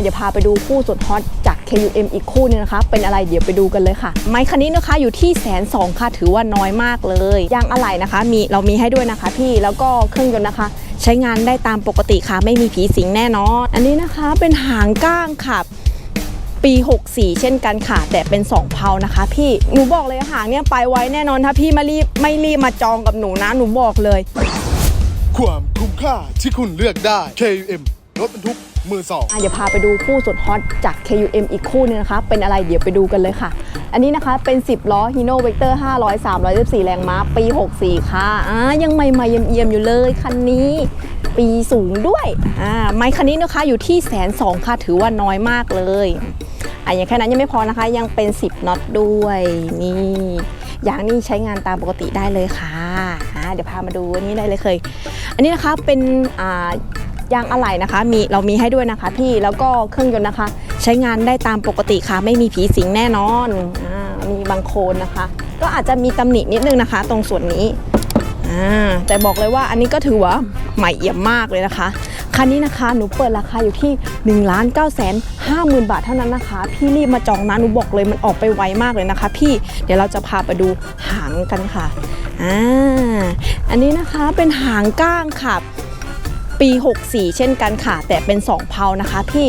เดี๋ยวพาไปดูคู่สุดฮอตจาก KUM อีกคู่หนึงนะคะ เป็นอะไรเดี๋ยวไปดูกันเลยค่ะ ไมค์คันนี้นะคะอยู่ที่แสนสองค่ะถือว่าน้อยมากเลยยางอะไหล่นะคะ มีเรามีให้ด้วยนะคะ พี่แล้วก็เครื่องยนต์นะคะ ใช้งานได้ตามปกติค่ะ ไม่มีผีสิงแน่นอน อันนี้นะคะเป็นหางก้างค่ะปี 64 เช่นกันค่ะ แต่เป็น 2 เพานะคะ พี่ หนูบอกเลยหางเนี่ยไปไว้แน่นอนถ้าพี่มารีบไม่รีบมาจองกับหนูนะ หนูบอกเลย ความคุ้มค่าที่คุณเลือกได้ KUM รถบรรทุก มือสองอะเดี๋ยวพาไปดูคู่สุดฮอตจาก KUM อีกคู่หนึงนะคะ เป็นอะไรเดี๋ยวไปดูกันเลยค่ะ อันนี้นะคะเป็น 10 ล้อ Hino Vector 500 314 แรงม้า ปี 64 ค่ะอ่ายังใหม่ๆเยี่ยมๆอยู่เลยคันนี้ ปีสูงด้วยอ่าไมค์คันนี้นะคะอยู่ที่แสนสองค่ะถือว่าน้อยมากเลยอะอย่างแค่นั้นยังไม่พอนะคะ ยังเป็น 10น็อตด้วยนี่อย่างนี้ใช้งานตามปกติได้เลยค่ะอ่าเดี๋ยวพามาดูอันนี้ได้เลยเคย อันนี้นะคะเป็นอ่า ยางอะไหล่นะคะ มีเรามีให้ด้วยนะคะพี่แล้วก็เครื่องยนต์นะคะ ใช้งานได้ตามปกติค่ะ ไม่มีผีสิงแน่นอนอ่ามีบางโคนนะคะ ก็อาจจะมีตำหนินิดนึงนะคะ ตรงส่วนนี้อ่าแต่บอกเลยว่าอันนี้ก็ถือว่าใหม่เอี่ยมมากเลยนะคะคันนี้นะคะหนูเปิดราคาอยู่ที่1นึ่งล้านเก้าแสนห้าหมื่นบาทเท่านั้นนะคะ พี่รีบมาจองนะหนูบอกเลยมันออกไปไวมากเลยนะคะ พี่เดี๋ยวเราจะพาไปดูหางกันค่ะอ่าอันนี้นะคะเป็นหางก้างค่ะ ปี 64 เช่นกันค่ะ แต่เป็น 2 เพานะคะพี่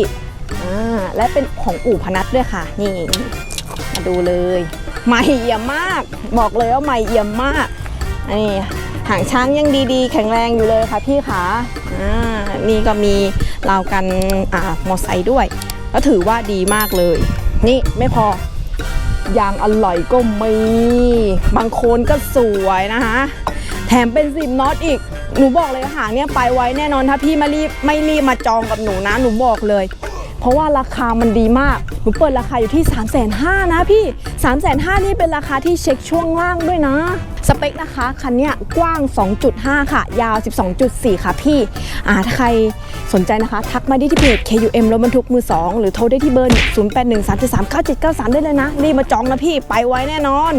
และเป็นของอู่พนัทด้วยค่ะ นี่มาดูเลยใหม่เอี่ยมมาก บอกเลยว่าใหม่เอี่ยมมากนี่หางช้างยังดีๆ แข็งแรงอยู่เลยค่ะพี่ขาอ่านี่ก็มีราวกันอ่ามอไซค์ด้วย ก็ถือว่าดีมากเลย นี่ไม่พอยางอร่อยก็มี บางโคนก็สวยนะคะ แถมเป็นสิบน็อตอีก หนูบอกเลยหางเนี่ยไปไว้แน่นอนถ้าพี่มารีบไม่รีบมาจองกับหนูนะ หนูบอกเลย เพราะว่าราคามันดีมาก หนูเปิดราคาอยู่ที่ 3 5 0 0 0นะพี่ 3 5 0 0 0นี่เป็นราคาที่เช็คช่วงล่างด้วยนะ สเปคนะคะคันเนี้ยกว้าง 2.5 ค่ะ ยาว 12.4 ค่ะพี่อ่าถ้าใครสนใจนะคะ ทักมาได้ที่เพจ KUM รถบรรทุกมือ 2 หรือโทรได้ที่เบอร์ 0813739793 ได้เลยนะ รีบมาจองนะพี่ไปไว้แน่นอน